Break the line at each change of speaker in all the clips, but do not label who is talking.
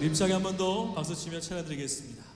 림싸게 한
번 더 박수 치며 찾아드리겠습니다.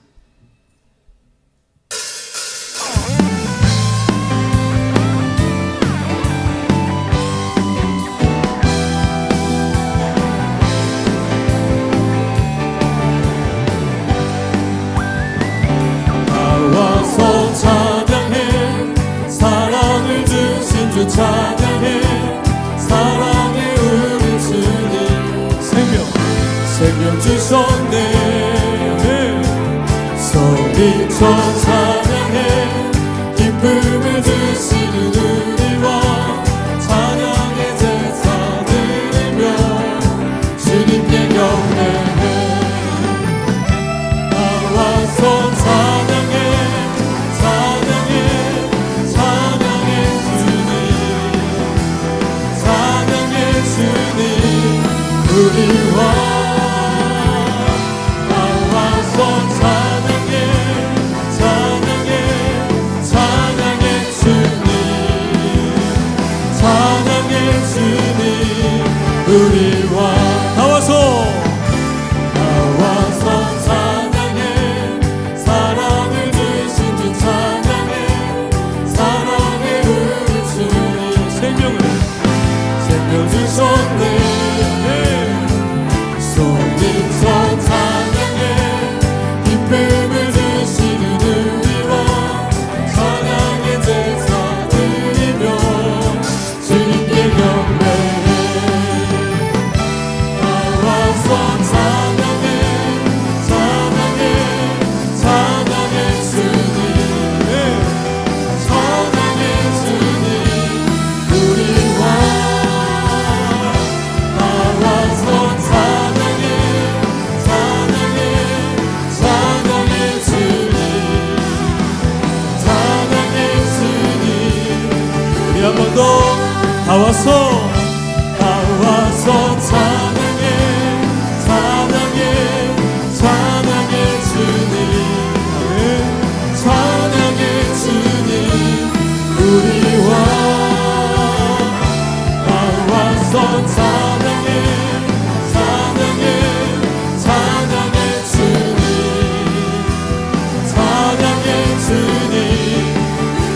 주소 찬양해. 기쁨을 주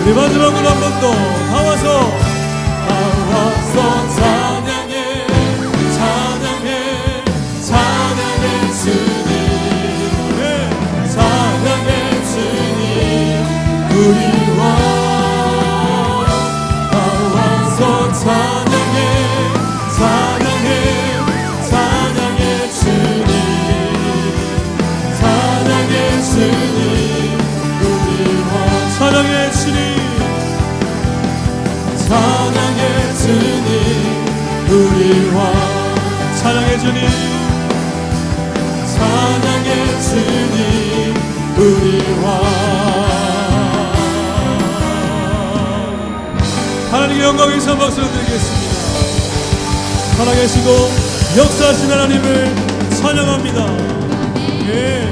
우리 마지막으로 한 번 더 다 와서 주와 사랑해 주님. 사랑해 주님 우리와. 하나님 영광에서 박수 드리겠습니다. 살아계시고 역사하신 하나님을 찬양합니다. 예.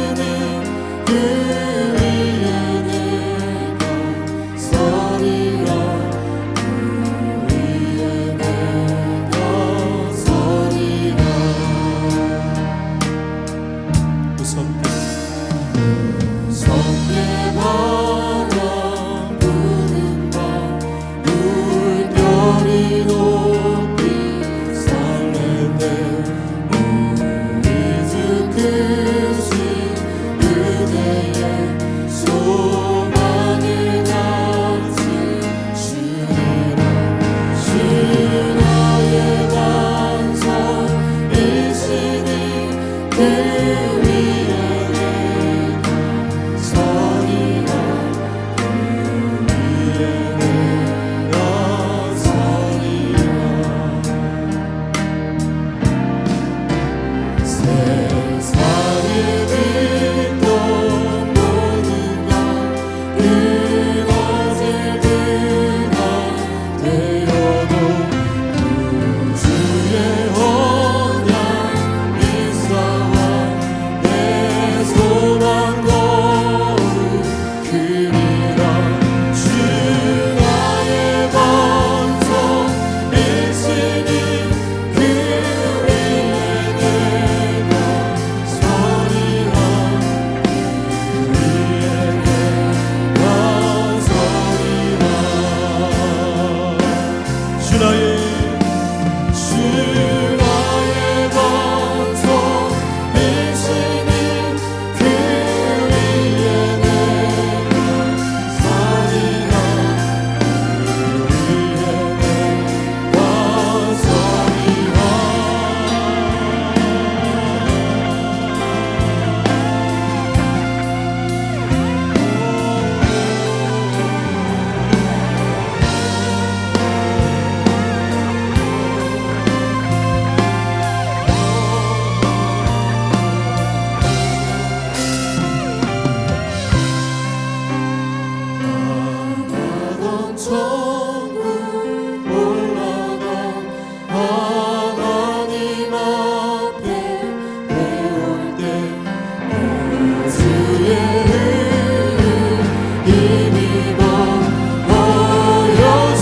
beginning.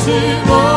어여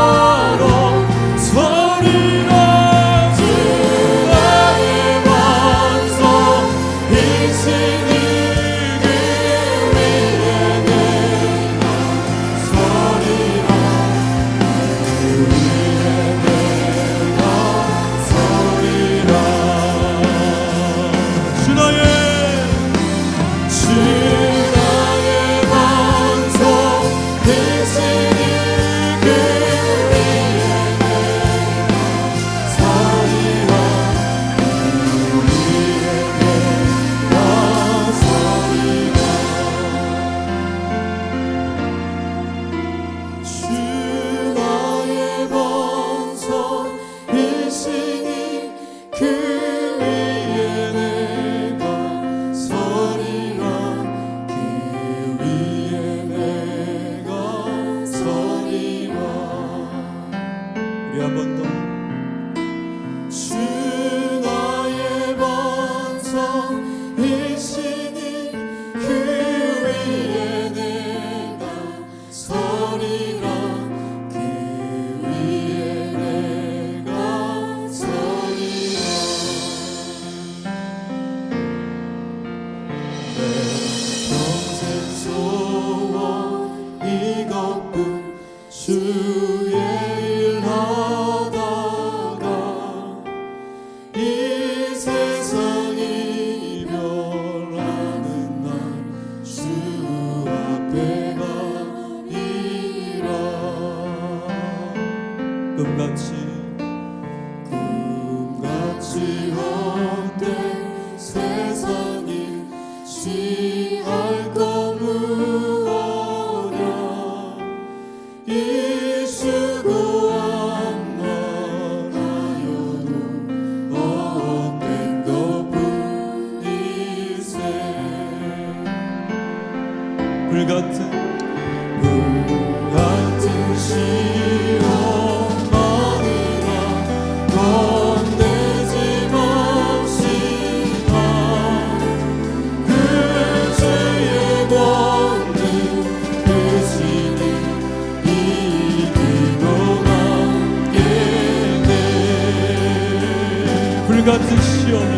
같은 시험이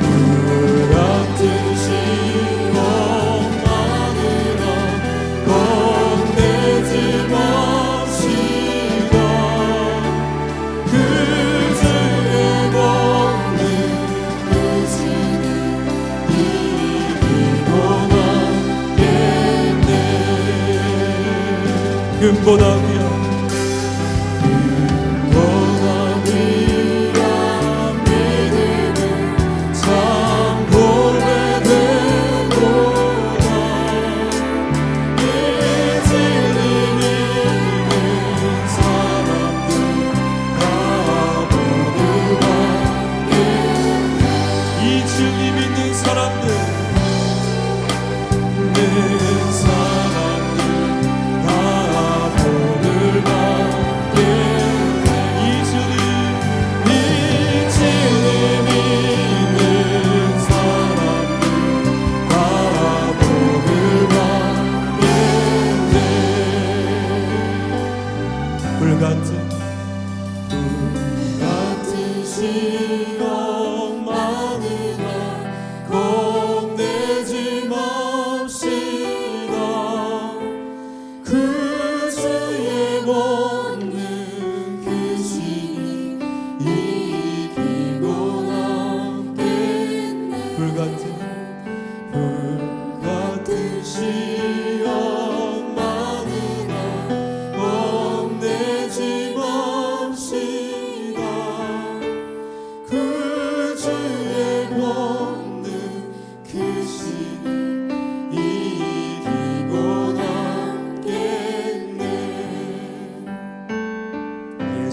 물 같은 시험만으로 겁내지 마시고 그주의 권능 의지는 이기고 나겠네 금보다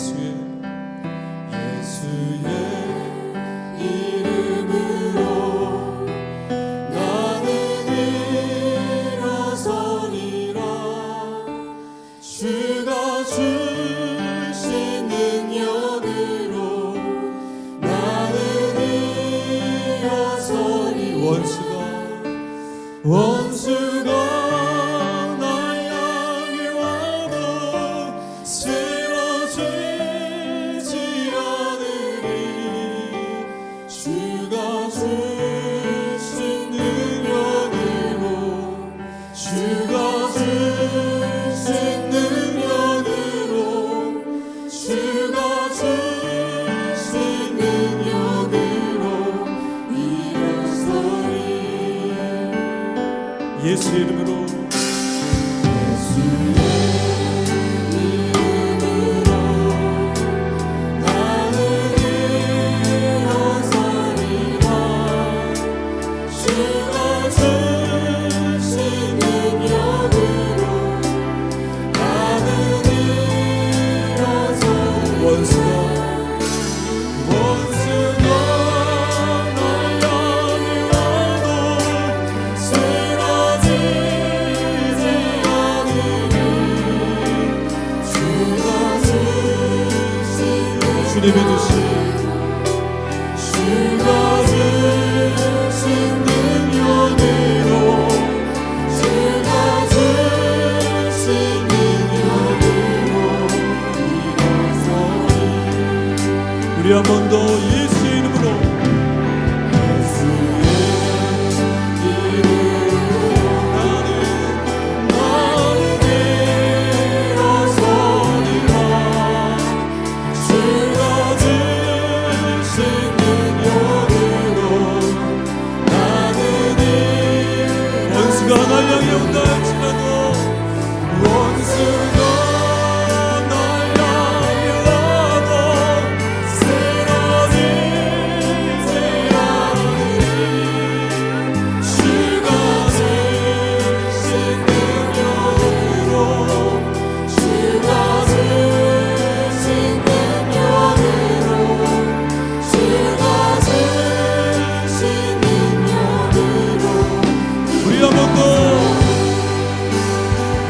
Monsieur.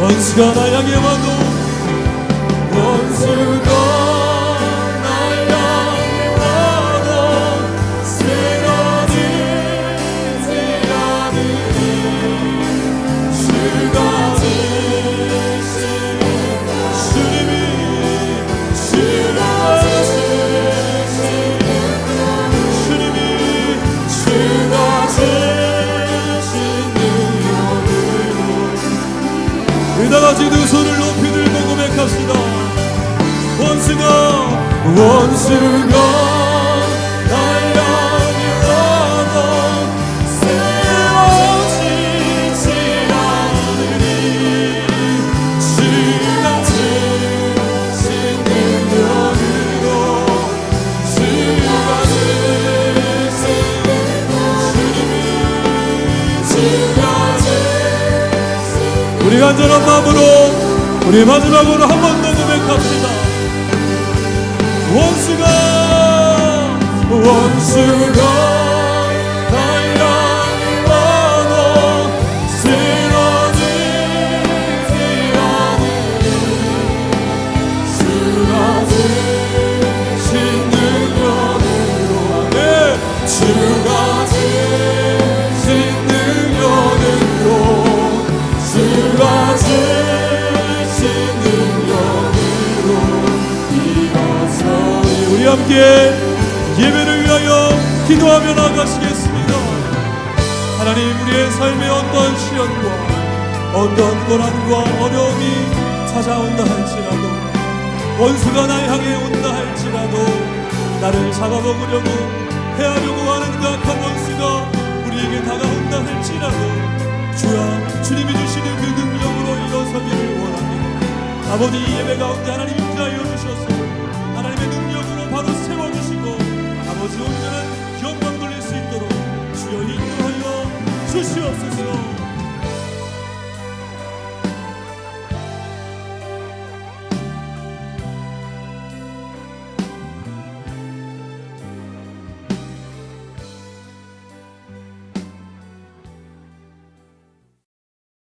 Անցկան այակ եվանդում 우리 간절한 마음으로 우리 마지막으로 한 번 더 원수 원수가 날 향해 온다 할지라도 나를 잡아먹으려고 해하려고 하는 가악한 원수가 우리에게 다가온다 할지라도 주야 주님이 주시는 그 능력으로 일어서기를 원합니다 아버지 이 예배 가운데 하나님 임하여 주셔서 하나님의 능력으로 바로 세워주시고 아버지 온전한